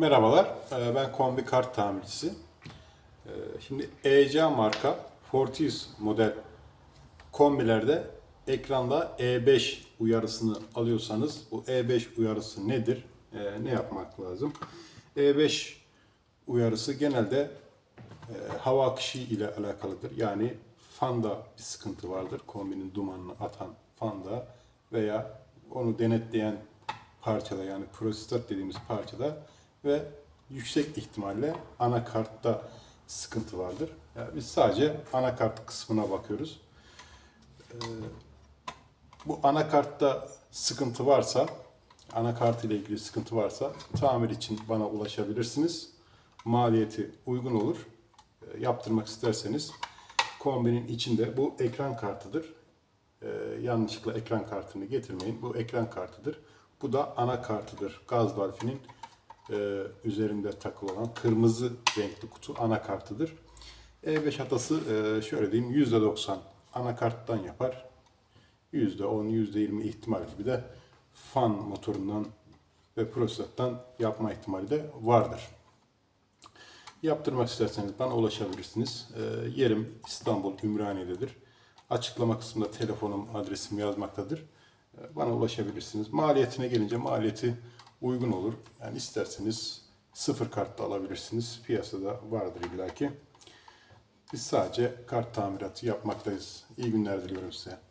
Merhabalar, ee, ben kombi kart tamircisi. Ee, Şimdi EC marka Fortius model kombilerde ekranda E5 uyarısını alıyorsanız bu E5 uyarısı nedir? Ee, Ne yapmak lazım? E5 uyarısı genelde e, hava akışı ile alakalıdır. Yani fanda bir sıkıntı vardır. Kombinin dumanını atan fanda veya onu denetleyen parçada yani prostat dediğimiz parçada ve yüksek ihtimalle anakartta sıkıntı vardır. Yani biz sadece anakart kısmına bakıyoruz. Ee, bu anakartta sıkıntı varsa, anakart ile ilgili sıkıntı varsa tamir için bana ulaşabilirsiniz. Maliyeti uygun olur. Ee, Yaptırmak isterseniz kombinin içinde bu ekran kartıdır. Ee, yanlışlıkla ekran kartını getirmeyin. Bu ekran kartıdır. Bu da ana kartıdır. Gaz valfinin e, üzerinde takılı olan kırmızı renkli kutu ana kartıdır. E5 hatası e, şöyle diyeyim %90 anakarttan yapar. %10, %20 ihtimal gibi de fan motorundan ve prostattan yapma ihtimali de vardır. Yaptırmak isterseniz bana ulaşabilirsiniz. Ee, yerim İstanbul Ümraniye'dedir. Açıklama kısmında telefonum, adresim yazmaktadır. Ee, bana ulaşabilirsiniz. Maliyetine gelince maliyeti uygun olur. Yani isterseniz sıfır kartla alabilirsiniz. Piyasada vardır illaki. Biz sadece kart tamiratı yapmaktayız. İyi günler diliyorum size.